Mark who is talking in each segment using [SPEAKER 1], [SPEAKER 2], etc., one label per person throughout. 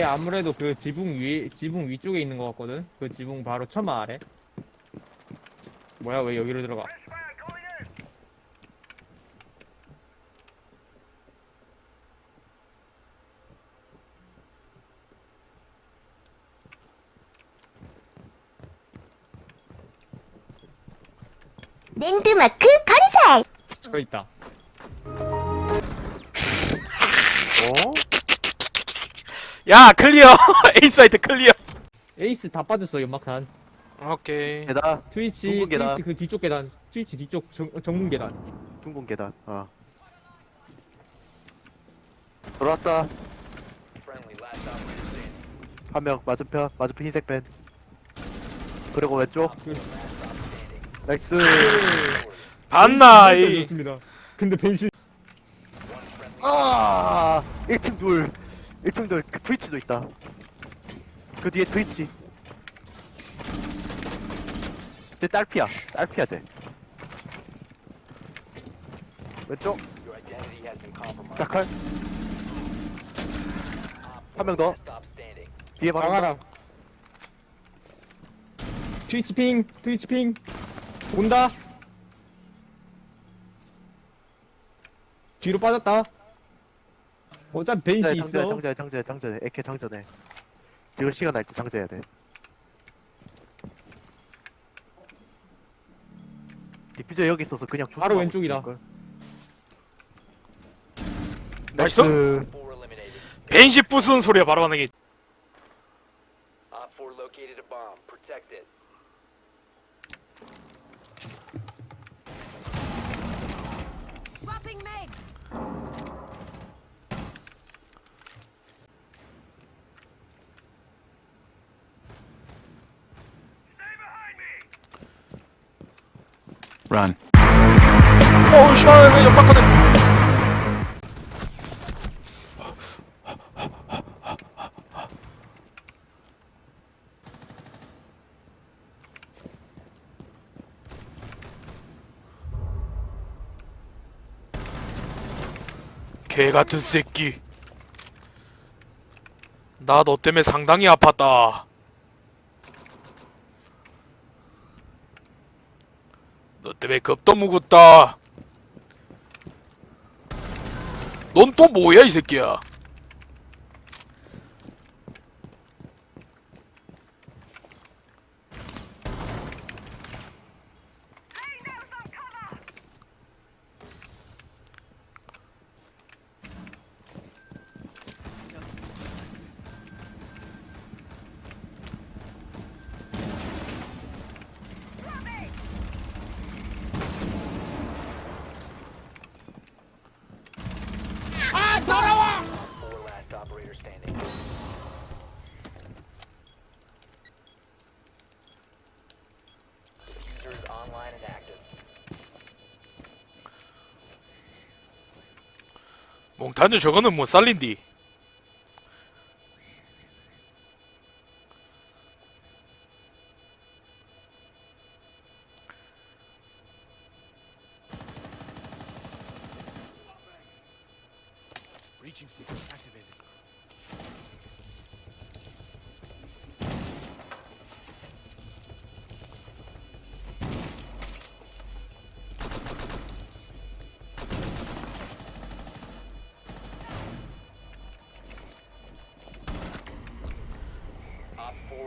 [SPEAKER 1] 이렇게 아무래도 그 지붕 위 지붕 위쪽에 있는 것 같거든. 그 지붕 바로 처마 아래. 뭐야 왜 여기로 들어가?
[SPEAKER 2] 랜드마크 건설!
[SPEAKER 1] 저 있다.
[SPEAKER 3] 어?
[SPEAKER 4] 야 클리어. A 사이트 클리어.
[SPEAKER 1] 에이스 다 빠졌어 연막탄.
[SPEAKER 4] 오케이.
[SPEAKER 3] 계단.
[SPEAKER 1] 트위치
[SPEAKER 3] 둥근 계단.
[SPEAKER 1] 트위치 그 뒤쪽 계단. 트위치 뒤쪽 정, 정문 계단.
[SPEAKER 3] 둥근 계단. 어 돌아왔다. 한 명 맞은편 맞은편 흰색 밴. 그리고 왼쪽.
[SPEAKER 1] 그-
[SPEAKER 3] 나이스.
[SPEAKER 4] 봤나 이.
[SPEAKER 1] 좋습니다. 근데 벤시
[SPEAKER 3] 아! 1층 둘 1층 둘그 트위치도 있다. 그 뒤에 트위치. 쟤 딸피야. 딸피야 쟤. 왼쪽. 자칼. 한 명 더. 뒤에 바로
[SPEAKER 1] 나가라. 트위치 핑 트위치 핑. 온다. 뒤로 빠졌다. 어차피 벤시
[SPEAKER 3] 장전해
[SPEAKER 1] 있어.
[SPEAKER 3] 장전해 장전해 장전해 에케 장전해 지금 시간 날 때 장전해야 돼 디퓨저 여기 있어서 그냥
[SPEAKER 1] 바로.
[SPEAKER 3] 있을걸.
[SPEAKER 4] 나이스
[SPEAKER 3] 나이스
[SPEAKER 4] 벤시 부수는 소리야 바로 하는 게
[SPEAKER 5] Op 4 located a bomb. Protect it.
[SPEAKER 6] Run.
[SPEAKER 4] 어우 씨발 왜 연막하네? 개 같은 새끼. 나 너 때문에 상당히 아팠다 너 때문에 겁도 묵었다. 넌 또 뭐야 이 새끼야 몽타뉴 저거는 못 살린디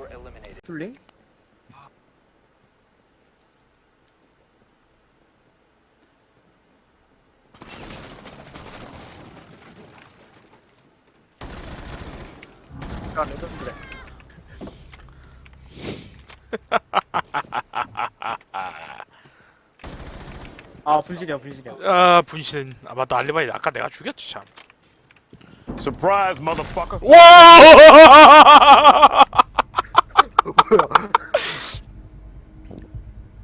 [SPEAKER 5] Op 4 eliminated.
[SPEAKER 1] 툴링?
[SPEAKER 7] 아 분실이야 분실이야
[SPEAKER 4] 아 분신 아 맞다 알리바이 아까 내가 죽였지 참
[SPEAKER 6] Surprise, motherfucker.
[SPEAKER 4] 와!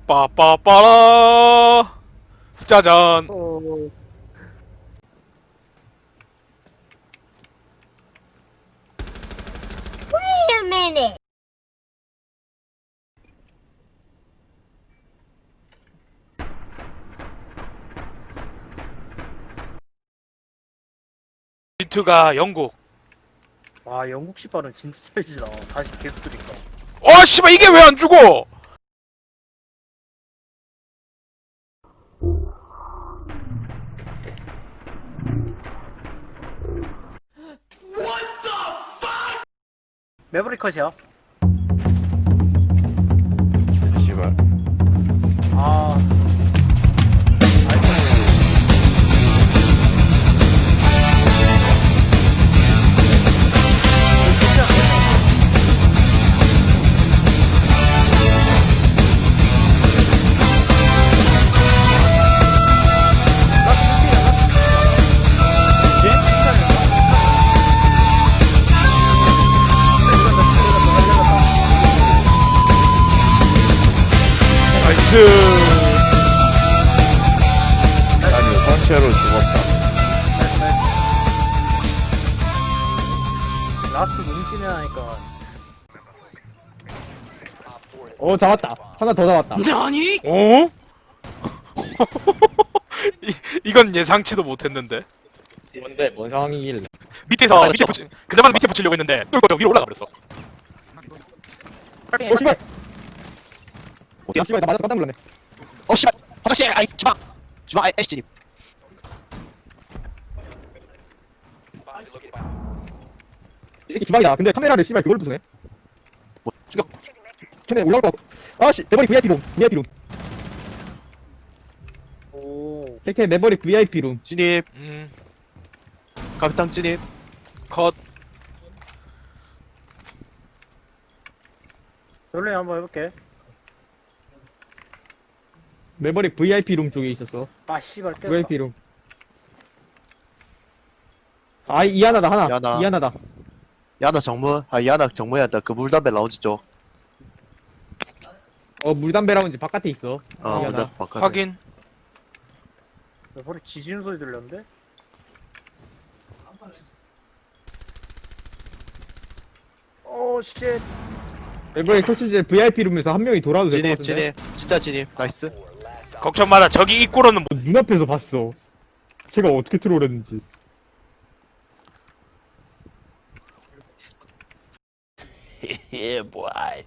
[SPEAKER 4] 빠빠빠라. 짜잔.
[SPEAKER 2] Wait a minute!
[SPEAKER 4] G2가 영국.
[SPEAKER 7] 와 영국 시발은 진짜 찰지다 다시 계속 들니까.
[SPEAKER 4] 어 씨발 이게 왜 안 죽어
[SPEAKER 7] 메모리 컷이야
[SPEAKER 4] 나이스
[SPEAKER 3] 아니, 선체로 죽었다.
[SPEAKER 7] 라스트 뭉치네 하니까.
[SPEAKER 1] 어 잡았다. 하나 더 잡았다.
[SPEAKER 4] 어? 이, 이건 예상치도 못했는데.
[SPEAKER 1] 뭔데 뭔 상황이길래.
[SPEAKER 4] 밑에서 밑에 붙이 그나마 밑에 붙이려고 했는데 뚫고 저 위로 올라가 버렸어.
[SPEAKER 1] 어 씨발 어디야 씨발 나 맞아서 깜짝 놀랐네.
[SPEAKER 8] 어 씨발. 화장실 아이 주방. 주방 아이 애쉬님
[SPEAKER 1] 이 새끼 주방이다. 근데 카메라를 씨발 그걸로 부수네.
[SPEAKER 8] 뭐 죽여.
[SPEAKER 1] 쟤네 올라올 거 아씨 메버리 VIP룸. VIP룸.
[SPEAKER 7] 오.
[SPEAKER 1] KK 메버리 VIP룸.
[SPEAKER 8] 진입.
[SPEAKER 4] 음,
[SPEAKER 8] 가비탕 진입.
[SPEAKER 4] 컷.
[SPEAKER 7] 돌리 한번 해볼게
[SPEAKER 1] 메버릭 VIP룸 쪽에 있었어.
[SPEAKER 7] 아 씨발 깨졌다.
[SPEAKER 1] VIP룸. 아이 이 하나다 하나.
[SPEAKER 8] 야나.
[SPEAKER 1] 이 하나다.
[SPEAKER 8] 야나 정문 아 야나 정문이었다. 그 물담배 라운지 쪽.
[SPEAKER 1] 어 물담배 라운지 바깥에 있어.
[SPEAKER 8] 어,
[SPEAKER 1] 이 하나.
[SPEAKER 8] 물담배 바깥에.
[SPEAKER 4] 확인.
[SPEAKER 7] 메모리 지지는 소리 들렸는데? 오 쉣.
[SPEAKER 1] 메버릭 설치제 VIP룸에서 한 명이 돌아도 될것
[SPEAKER 8] 진입
[SPEAKER 1] 같은데?
[SPEAKER 8] 진입. 진짜 진입. 나이스
[SPEAKER 4] 걱정 마라 저기 입구로는 못-
[SPEAKER 1] 눈앞에서 봤어 제가 어떻게 트롤했는지
[SPEAKER 6] Yeah, boy.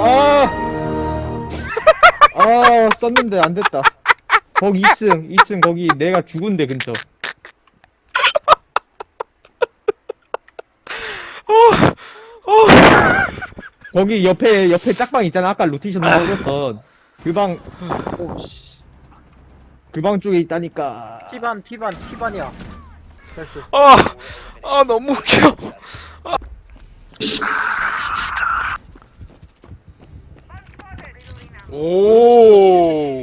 [SPEAKER 1] 아! 아, 썼는데 안 됐다. 거기 2층, 2층 거기 내가 죽은 데 근처. 거기 옆에, 옆에 짝방 있잖아. 아까 로테이션 넣었던. 그 방,
[SPEAKER 7] 오씨.
[SPEAKER 1] 그 방 쪽에 있다니까.
[SPEAKER 7] 티반 티반 티반이야. 됐어.
[SPEAKER 4] 아, 아 너무 웃겨 오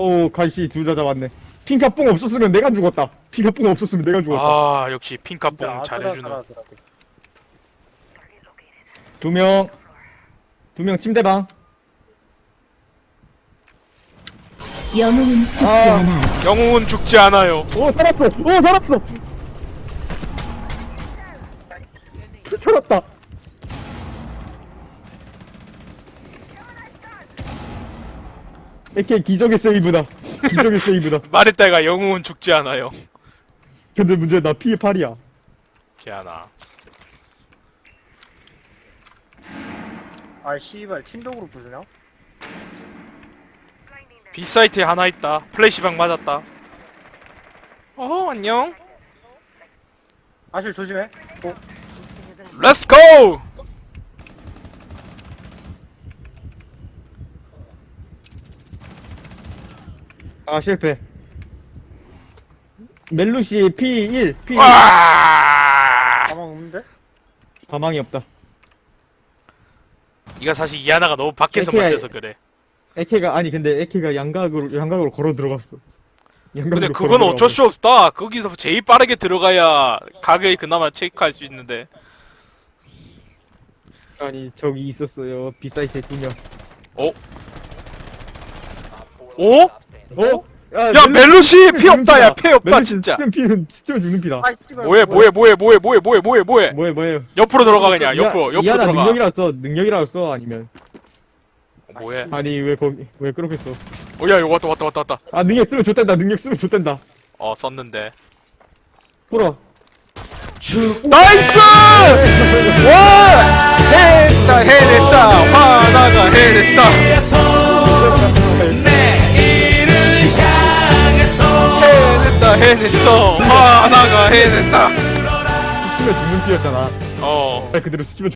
[SPEAKER 1] 오, 갈씨 둘다 잡았네. 핑카뽕 없었으면 내가 죽었다. 핑카뽕 없었으면 내가 죽었다.
[SPEAKER 4] 아 역시 핑카뽕. 잘해주는
[SPEAKER 1] 두 명, 두 명 침대방.
[SPEAKER 2] 영웅은 죽지
[SPEAKER 1] 아.
[SPEAKER 2] 않아.
[SPEAKER 4] 영웅은 죽지 않아요
[SPEAKER 1] 오, 살았어! 오, 살았어! 살았다. 이렇게 기적의 세이브다. 기적의 세이브다.
[SPEAKER 4] 말했다 이가 영웅은 죽지 않아요
[SPEAKER 1] 근데 문제 나 피해 8이야.
[SPEAKER 4] 개하나
[SPEAKER 7] 아 씨발 팀독으로 부수냐?
[SPEAKER 4] B사이트에 하나 있다 플래시방 맞았다 어 안녕
[SPEAKER 7] 아실 조심해. 오.
[SPEAKER 4] 렛츠 고
[SPEAKER 1] 아, 실패. 멜루시 P1, P1.
[SPEAKER 4] 와
[SPEAKER 7] 가망 없는데?
[SPEAKER 1] 가망이 없다.
[SPEAKER 4] 이가 사실 이하나가 너무 밖에서
[SPEAKER 1] 이렇게-
[SPEAKER 4] 맞아서 그래
[SPEAKER 1] 에케가, 아니, 근데 에케가 양각으로, 양각으로 걸어 들어갔어. 양각으로
[SPEAKER 4] 근데
[SPEAKER 1] 걸어
[SPEAKER 4] 그건 어쩔
[SPEAKER 1] 들어가고.
[SPEAKER 4] 수 없다 거기서 제일 빠르게 들어가야 가격이 그나마 체크할 수 있는데
[SPEAKER 1] 아니, 저기 있었어요. 두 명.
[SPEAKER 4] 오?
[SPEAKER 1] 어?
[SPEAKER 4] 야 멜로시 피 없다. 야 피 없다 진짜.
[SPEAKER 1] 스팀 피는 스팀 죽는 피다.
[SPEAKER 7] 아 씨발
[SPEAKER 4] 뭐해 뭐해. 뭐해 뭐해 뭐해 뭐해 뭐해 뭐해
[SPEAKER 1] 뭐해? 뭐해
[SPEAKER 4] 옆으로 들어가 그냥. 옆으로 옆으로
[SPEAKER 1] 이하나
[SPEAKER 4] 들어가.
[SPEAKER 1] 능력이라고 써 능력이라고 써 아니면.
[SPEAKER 4] 어, 뭐해?
[SPEAKER 1] 아니 왜 거기 왜 그렇게 써?
[SPEAKER 4] 어야 이거 왔다 왔다 왔다 왔다.
[SPEAKER 1] 아 능력 쓰면 좋단다. 능력 쓰면 좋단다.
[SPEAKER 4] 어 썼는데.
[SPEAKER 1] 풀어.
[SPEAKER 4] 나이스! 와! 해냈다 해냈다. 화나가 해냈다 해냈어. 화나가 해냈다.
[SPEAKER 1] 스치면 죽는 피였잖아.
[SPEAKER 4] 어.
[SPEAKER 1] 말 그대로 스치면